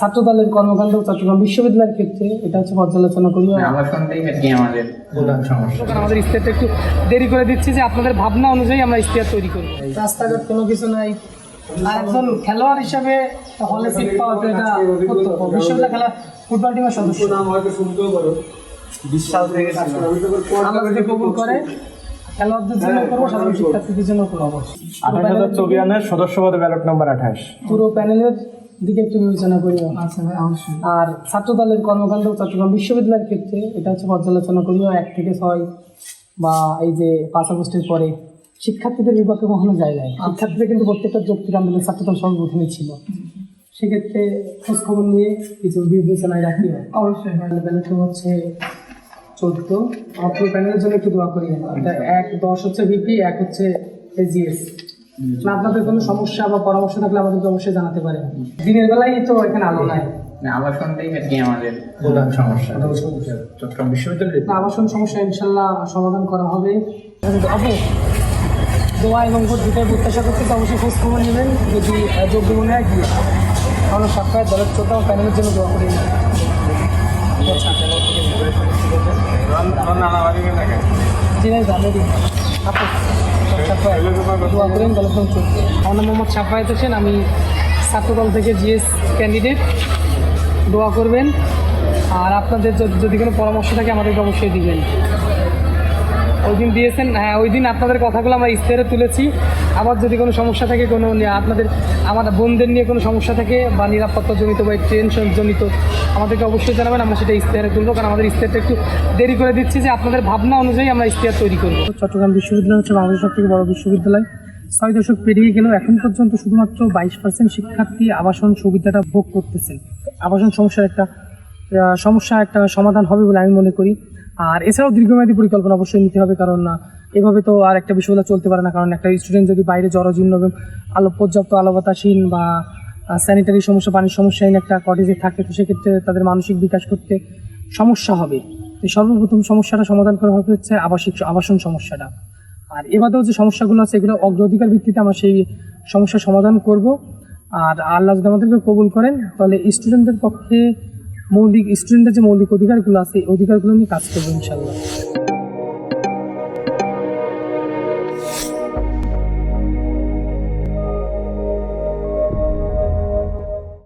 ছাত্র দলের কর্মকাণ্ড চট্টগ্রাম বিশ্ববিদ্যালয়ের ক্ষেত্রে এটা হচ্ছে পর্যালোচনা করি আমাদের প্রধান সমস্যা। আমাদের ইস্তেহারটা একটু দেরি করে দিচ্ছি যে আপনাদের ভাবনা অনুযায়ী আমরা ইস্তেহার তৈরি করব। রাস্তাঘাট কোনো কিছু নাই। আর একজন খেলোয়াড় হিসাবে হলে সিট পাওয়া তো এটা বিশ্ববিদ্যালয় খেলা ফুটবল টিমের সদস্য। বিশ সাল থেকে আল্লাহ যদি কবুল করে খেলোয়াড়দের জন্য করব সাধারণ শিক্ষার্থীদের জন্য করব। আঠাশ হাজার চৌবিয়ানের সদস্য পদে ব্যালট নম্বর আঠাশ। পুরো প্যানেলের দিকে একটু বিবেচনা করি আচ্ছা ভাই অবশ্যই আর ছাত্র দলের কর্মকাণ্ড চট্টগ্রাম বিশ্ববিদ্যালয়ের ক্ষেত্রে এটা হচ্ছে পর্যালোচনা করিও এক থেকে ছয় বা এই যে পাঁচ আগস্টের পরে। শিক্ষার্থীদের বিপক্ষে কখনো যায় নাই। শিক্ষার্থীদের কিন্তু প্রত্যেকটা যৌক্তিক আন্দোলন ছাত্রদল সংগঠনে ছিল। সেক্ষেত্রে খোঁজ খবর নিয়ে কিছু বিবেচনায় রাখি। অবশ্যই। ব্যালেট হচ্ছে চোদ্দ। আমার পুরো প্যানেলের জন্য একটু দোয়া করি। এক দশ হচ্ছে ভিপি এক হচ্ছে এজিএস আপনাদের কোনো সমস্যা বা পরামর্শ থাকলে আমাদেরকে অবশ্যই জানাতে পারেন। দিনের বেলায় তো এখানে আলো নাই। আবাসনটাই আর কি আমাদের প্রধান সমস্যা। চট্টগ্রাম আবাসন সমস্যা ইনশাল্লাহ সমাধান করা হবে। আপু দোয়া এবং ভোট দুটাই প্রত্যাশা করতে তো অবশ্যই খোঁজ খবর নেবেন। যদি আহ, যোগ্য মনে হয় গিয়ে আমরা সাক্ষাৎ দলের চোদ্দ প্যানেলের জন্য দোয়া করি জি ভাই দিন আপু সাক্ষাৎ দোয়া করেন জন্য চোদ্দ আমার আমি ছাত্রদল থেকে জিএস ক্যান্ডিডেট দোয়া করবেন। আর আপনাদের যদি কোনো পরামর্শ থাকে, আমাদেরকে অবশ্যই দিবেন। ওই দিন দিয়েছেন হ্যাঁ ওই দিন আপনাদের কথাগুলো আমরা ইস্তেহারে তুলেছি। আবার যদি কোনো সমস্যা থাকে, কোনো আপনাদের, আমার বোনদের নিয়ে কোনো সমস্যা থাকে বা নিরাপত্তা জনিত বা টেনশন জনিত আমাদেরকে অবশ্যই জানাবেন, আমরা সেটা ইস্তেহারে তুলবো। কারণ আমাদের ইস্তেহারটা একটু দেরি করে দিচ্ছি যে আপনাদের ভাবনা অনুযায়ী আমরা ইস্তেহার তৈরি করব। চট্টগ্রাম বিশ্ববিদ্যালয় হচ্ছে বাংলাদেশের সব থেকে বড় বিশ্ববিদ্যালয়। ছয় দশক পেরিয়ে গেলেও এখন পর্যন্ত শুধুমাত্র বাইশ পার্সেন্ট শিক্ষার্থী আবাসন সুবিধাটা ভোগ করতেছেন আবাসন সমস্যার একটা সমস্যা একটা সমাধান হবে বলে আমি মনে করি। আর এছাড়াও দীর্ঘমেয়াদী পরিকল্পনা অবশ্যই নিতে হবে, কারণ এভাবে তো আর একটা বিশ্ববিদ্যালয় চলতে পারে না, কারণ একটা স্টুডেন্ট যদি বাইরে জরাজীর্ণ এবং আলো, পর্যাপ্ত আলো বাতাসহীন বা স্যানিটারি সমস্যা, পানির সমস্যাহীন একটা কটেজে থাকে, তো সেক্ষেত্রে তাদের মানসিক বিকাশ করতে সমস্যা হবে। তো সর্বপ্রথম সমস্যাটা সমাধান করা হবে হচ্ছে আবাসিক, আবাসন সমস্যাটা। আর এবারেও যে সমস্যাগুলো আছে, এগুলো অগ্রাধিকার ভিত্তিতে আমরা সেই সমস্যার সমাধান করব। আর আল্লাহ যদি আমাদেরকে কবুল করেন, তাহলে স্টুডেন্টদের পক্ষে মৌলিক স্টুডেন্টের যে মৌলিক অধিকারগুলো আছে এই অধিকারগুলো নিয়ে কাজ করব ইনশাল্লাহ।